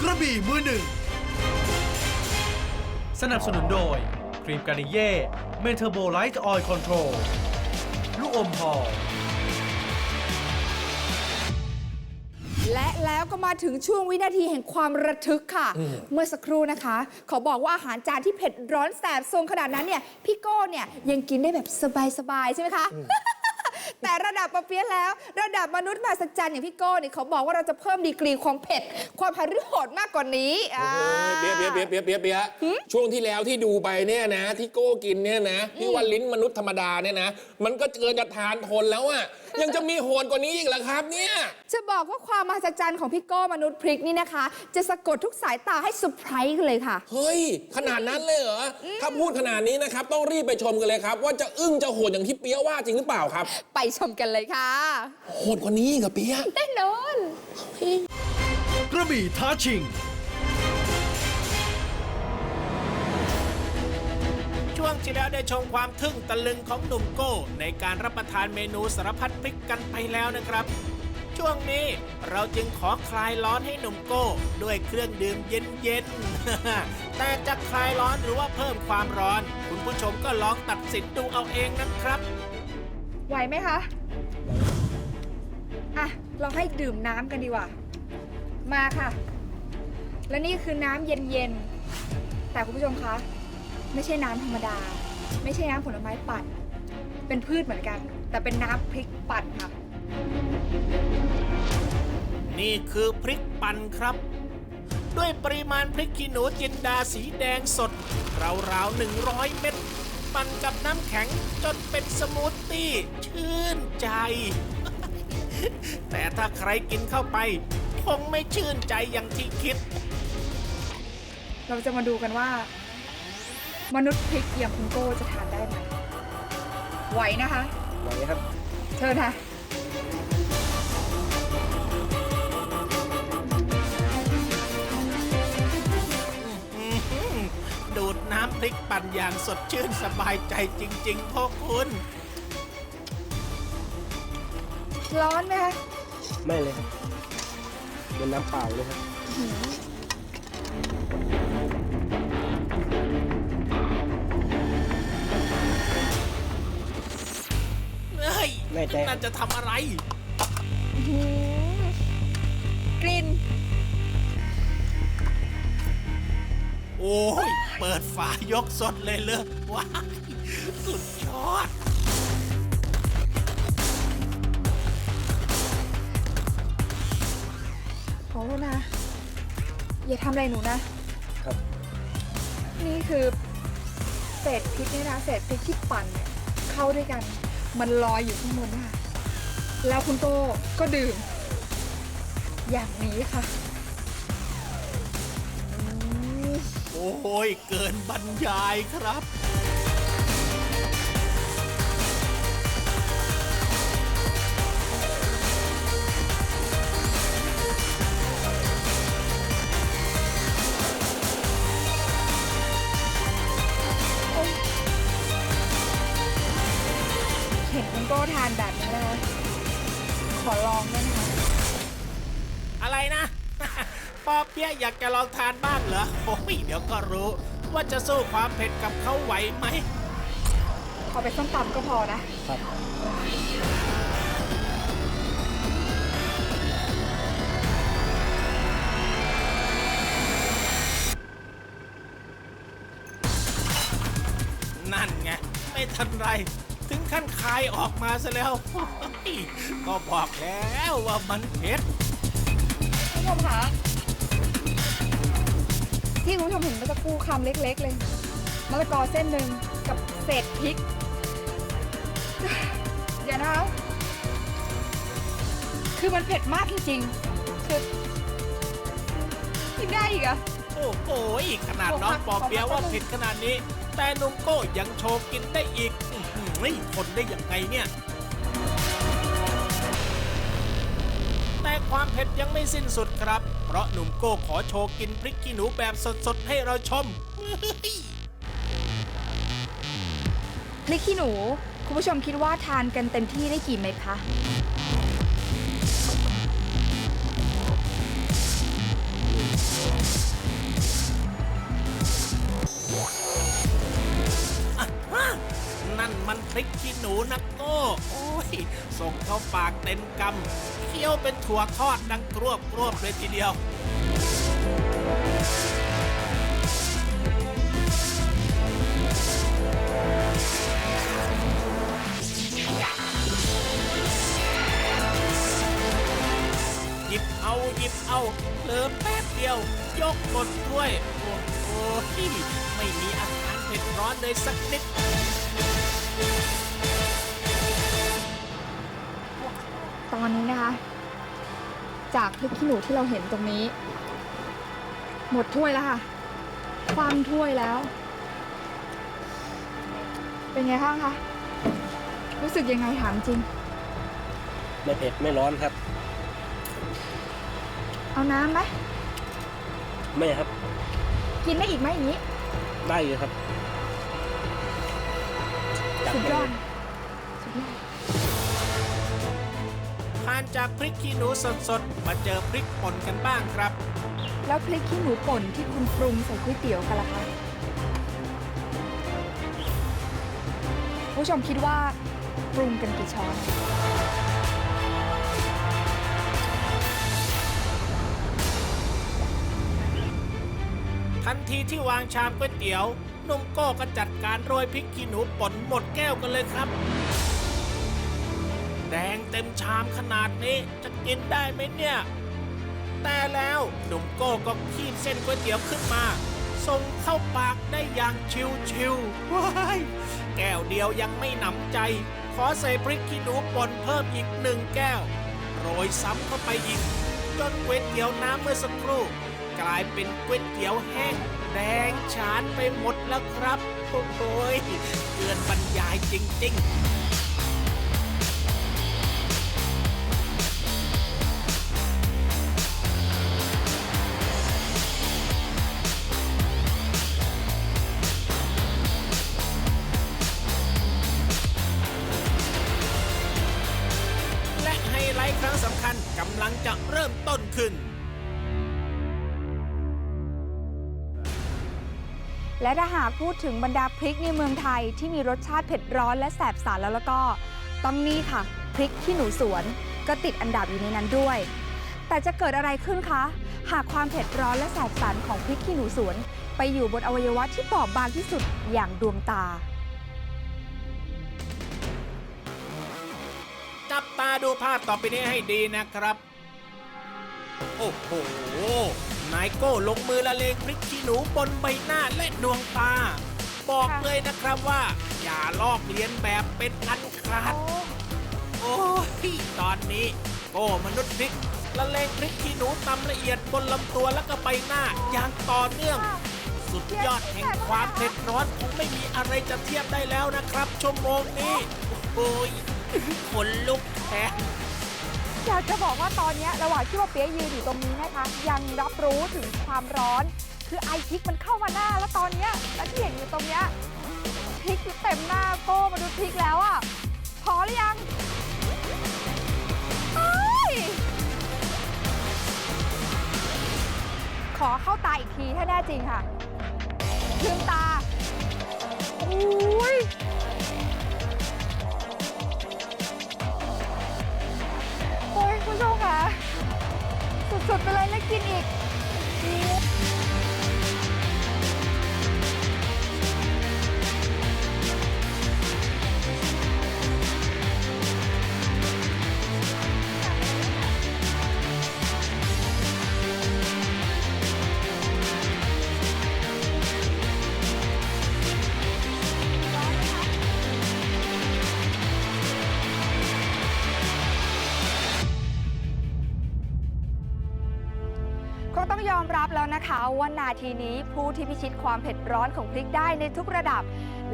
กระบี่มือหนึ่ง สนับสนุนโดย ครีมการนิเย่เมนเทอร์โบไลท์ออยล์คอนโทรลลูกอมพอลและแล้วก็มาถึงช่วงวินาทีแห่งความระทึกค่ะ เมื่อสักครู่นะคะ ขอบอกว่าอาหารจานที่เผ็ดร้อนแสบทรงขนาดนั้นเนี่ยพี่โก้เนี่ยยังกินได้แบบสบายๆใช่ไหมคะ แต่ระดับปะเปี๊ยะแล้ว ระดับมนุษย์มหัศจรรย์อย่างพี่โก้เนี่ยเขาบอกว่าเราจะเพิ่มดีกรีความเผ็ด ความหฤโหดมากกว่านี้อ่าเบียร์เบียร์เบียร์เบียร์เบียร์เบียร์ช่วงที่แล้วที่ดูไปเนี่ยนะ ที่โก้กินเนี่ยนะพี่ว่าลิ้นมนุษย์ธรรมดาเนี่ยนะ มันก็เกินจะทานทนแล้วอะยังจะมีโหดกว่านี้อีกเหรอครับเนี่ย จะบอกว่าความมหัศจรรย์ของพี่โก้มนุษย์พริกนี่นะคะ จะสะกดทุกสายตาให้เซอร์ไพรส์กันเลยค่ะ เฮ้ย ขนาดนั้นเลยเหรอ ถ้าพูดขนาดนี้นะครับ ต้องรีบไปชมกันเลยครับ ว่าจะอึ้งจะโหดอย่างที่เปียะว่าจริงหรือเปล่าครับ ไปชมกันเลยค่ะ โหดกว่านี้อีกับเปียะแน่นอน กระบี่ท้าชิง ช่วงที่แล้วได้ชมความทึ่งตะลึงของหนุ่มโก้ ในการรับประทานเมนูสารพัดพริกกันไปแล้วนะครับ ช่วงนี้เราจึงขอคลายร้อนให้หนุ่มโก้ ด้วยเครื่องดื่มเย็นๆ แต่จะคลายร้อนหรือว่าเพิ่มความร้อน คุณผู้ชมก็ลองตัดสินดูเอาเองนะครับ ไหวไหมคะ อะ เราให้ดื่มน้ำกันดีกว่า มาค่ะ และนี่คือน้ำเย็นๆ แต่คุณผู้ชมคะ ไม่ใช่น้ำธรรมดา ไม่ใช่น้ำผลไม้ปั่น เป็นพืชเหมือนกัน แต่เป็นน้ำพริกปั่นค่ะ นี่คือพริกปั่นครับ ด้วยปริมาณพริกขี้หนูจินดาสีแดงสด ราวๆ100 เม็ด ปั่นกับน้ำแข็งจนเป็นสมูทตี้ชื่นใจ แต่ถ้าใครกินเข้าไป คงไม่ชื่นใจอย่างที่คิด เราจะมาดูกันว่า มนุษย์พริกอย่างคุณโก้จะทานได้ไหมไหวนะคะ ไหวครับ เชิญค่ะ พริกปั่นอย่างสดชื่นสบายใจจริงๆพ่อคุณ ร้อนไหมคะไม่เลยครับเป็นน้ำเปล่าเลยครับ เฮ้ยแน่ใจ นั่นจะทำอะไรก โอ้ย เปิดฝายกสดเลยเลยว้ายสุดยอด ขอโทษนะ อย่าทำอะไรหนูนะ ครับ นี่คือเศษพริกเนี่ยนะเศษพริกที่ปั่นเนี่ยเข้าด้วยกัน มันลอยอยู่ข้างบนค่ะแล้วคุณโก้ก็ดื่ม อย่างนี้ค่ะ โอ้ย เกินบรรยายครับ เห็นคุณโก้ทานแบบนี้แล้วขอลองได้ไหมคะอะไรนะ ปอเปี๊ยะอยากจะลองทานบ้างเหรอโอ้ยเดี๋ยวก็รู้ ว่าจะสู้ความเผ็ดกับเขาไหวไหม ขอไปนส้มตำก็พอนะ ครับนั่นไง ไม่ทันไร ถึงขั้นคายออกมาซะแล้วโอ้ยก็บอกแล้วว่ามันเผ็ด คุณผู้ชมเห็นเมื่อสักครู่คำเล็กๆเลยมะละกอเส้นหนึ่งกับเศษพริก เดี๋ยวนะคะคือมันเผ็ดมากจริงๆคือกินได้อีกเหรอะโอ้โหขนาดน้องปอเปียะว่าเผ็ดขนาดนี้ แต่หนุ่มโก้ยังโชว์กินได้อีกอื้อหือทนได้ยังไงเนี่ย แต่ความเผ็ดยังไม่สิ้นสุดครับ เพราะหนุ่มโก้ขอโชว์กินพริกขี้หนูแบบสดๆ ให้เราชม พริกขี้หนู คุณผู้ชมคิดว่าทานกันเต็มที่ได้กี่ไหมคะ นั่นมันพริกขี้หนูนะโก้ โอ้ย ส่งเข้าปากเต็มกำเคี้ยวเป็น ถั่วทอดดังกรวบกรวบเลยทีเดียว จากพริกขี้หนูที่เราเห็นตรงนี้ หมดถ้วยแล้วค่ะ ความถ้วยแล้ว เป็นไงบ้างคะรู้สึกยังไงถามจริง ไม่เผ็ดไม่ร้อนครับ เอาน้ำไหมไม่ครับ กินได้อีกไหมอย่างนี้ ได้อยู่ครับจัดสุดไปยเลอดยสุดยอดผ่านจากพริกขี้หนูสดๆ มาเจอพริกป่นกันบ้างครับ แล้วพริกขี้หนูป่นที่คุณปรุงใส่ก๋วยเตี๋ยวกันล่ะคะผู้ชมคิดว่าปรุงกันกี่ช้อน ทันทีที่วางชามก๋วยเตี๋ยวหนุ่มโก้ก็จัดการโรยพริกขี้หนูป่นหมดแก้วกันเลยครับ แดงเต็มชามขนาดนี้จะกินได้ไหมเนี่ย แต่แล้วหนุ่มโก้ก็คีบเส้นก๋วยเตี๋ยวขึ้นมา ส่งเข้าปากได้อย่างชิวๆว้ายแก้วเดียวยังไม่หนำใจ ขอใส่พริกขี้หนูป่นเพิ่มอีกหนึ่งแก้ว โรยซ้ำเข้าไปอีก จนก๋วยเตี๋ยวน้ำเมื่อสักครู่ กลายเป็นก๋วยเตี๋ยวแห้งแดงฉานไปหมดแล้วครับ โอ้โหยเกินบรรยายจริง ๆ ไฮไลท์ครั้งสำคัญกำลังจะเริ่มต้นขึ้น และถ้าหากพูดถึงบรรดาพริกในเมืองไทยที่มีรสชาติเผ็ดร้อนและแสบสารแล้วแล้วก็ต้องนี่ค่ะ พริกขี้หนูสวนก็ติดอันดับอยู่ในนั้นด้วย แต่จะเกิดอะไรขึ้นคะ หากความเผ็ดร้อนและแสบสารของพริกขี้หนูสวน ไปอยู่บนอวัยวะที่บอบบางที่สุดอย่างดวงตา ตาดูภาพต่อไปนี้ให้ดีนะครับ โอ้โห นายโก้ลงมือละเลงพริกขี้หนูบนใบหน้าและดวงตา บอกเลยนะครับว่า อย่าลอกเลียนแบบเป็นอันขาด โอ้ยตอนนี้ โก้มนุษย์พริกละเลงพริกขี้หนูตำละเอียดบนลำตัวและก็ใบหน้าอย่างต่อเนื่อง สุดยอดแห่งความเผ็ดร้อนคงไม่มีอะไรจะเทียบได้แล้วนะครับ ชั่วโมงนี้ โอ้ยขนลุก แทน อยากจะบอกว่าตอนเนี้ยระหว่างที่ว่าเปียะยืนอยู่ตรงนี้นะคะ ยังรับรู้ถึงความร้อน คือไอพริกมันเข้ามาหน้า แล้วตอนเนี้ยแล้วที่เห็นอยู่ตรงเนี้ยพริกอยู่เต็มหน้าโก้มาดูพริกแล้วอะพอหรือยังเอ้ยขอเข้าตาอีกทีถ้าแน่จริงค่ะลืมตาอุ้ สุดๆไปเลยแล้วกินอีก แล้วนะคะว่านาทีนี้ผู้ที่พิชิตความเผ็ดร้อนของพริกได้ในทุกระดับ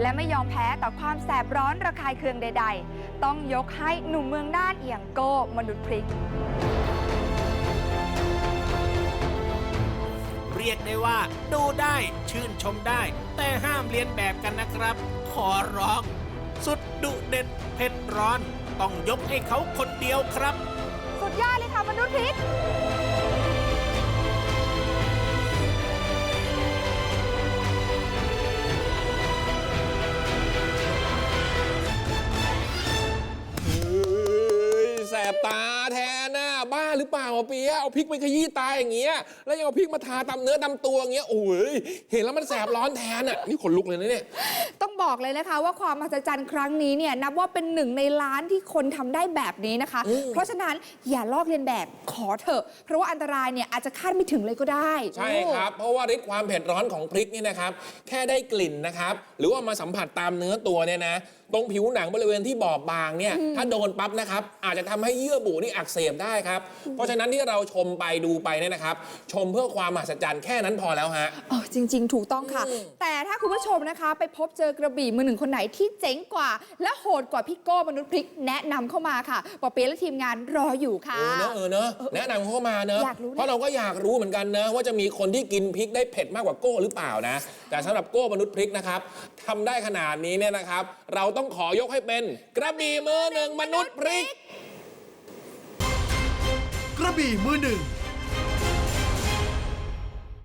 และไม่ยอมแพ้ต่อความแสบร้อนระคายเคืองใด ๆ ต้องยกให้หนุ่มเมืองน่านเอียงโก้มนุษย์พริก เรียกได้ว่า ดูได้ชื่นชมได้ แต่ห้ามเลียนแบบกันนะครับ ขอร้อง สุดดุเด็ดเผ็ดร้อน ต้องยกให้เขาคนเดียวครับ สุดยอดเลยค่ะมนุษย์พริก อะเปียะเอาพริกไปขยี้ตาอย่างเงี้ยแล้วยังเอาพริกมาทาตามเนื้อตามตัวอย่างเงี้ยโอ้ยเห็นแล้วมันแสบร้อนแทนอะนี่ขนลุกเลยนะเนี่ย ต้องบอกเลยนะคะว่าความมหัศจรรย์ครั้งนี้เนี่ยนับว่าเป็นหนึ่งในล้านที่คนทำได้แบบนี้นะคะ เพราะฉะนั้นอย่าลอกเลียนแบบขอเถอะ เพราะว่าอันตรายเนี่ยอาจจะคาดไม่ถึงเลยก็ได้ ใช่ครับ เพราะว่าฤทธิ์ความเผ็ดร้อนของพริกนี่นะครับ แค่ได้กลิ่นนะครับ หรือว่ามาสัมผัสตามเนื้อตัวเนี่ยนะตรงผิวหนังบริเวณที่บอบบางเนี่ยถ้าโดนปั๊บนะครับ อาจจะทำให้เยื่อบุนี่อักเสบได้ครับ เพราะฉะนั้นที่เราชมไปดูไปเนี่ยนะครับ ชมเพื่อความมหัศจรรย์แค่นั้นพอแล้วฮะเออจริง ๆ ถูกต้องค่ะ แต่ถ้าคุณผู้ชมนะคะ ไปพบเจอกระบี่มือหนึ่งคนไหนที่เจ๋งกว่า และโหดกว่าพี่โก้มนุษย์พริกแนะนำเข้ามาค่ะปอเปี๊ยะและทีมงานรออยู่ค่ะเออเนอะเออเนอะแนะนำเข้ามาเนอะอยากรู้นะเพราะเราก็อยากรู้เหมือนกันนะว่าจะมีคนที่กินพริกได้เผ็ดมากกว่าโก้หรือเปล่านะ แต่สำหรับโก้มนุษย์พริกนะครับทำได้ขนาดนี้เนี่ยนะครับ เราต้องขอยกให้เป็น กระบี่มือหนึ่งมนุษย์พริก กระบี่มือหนึ่ง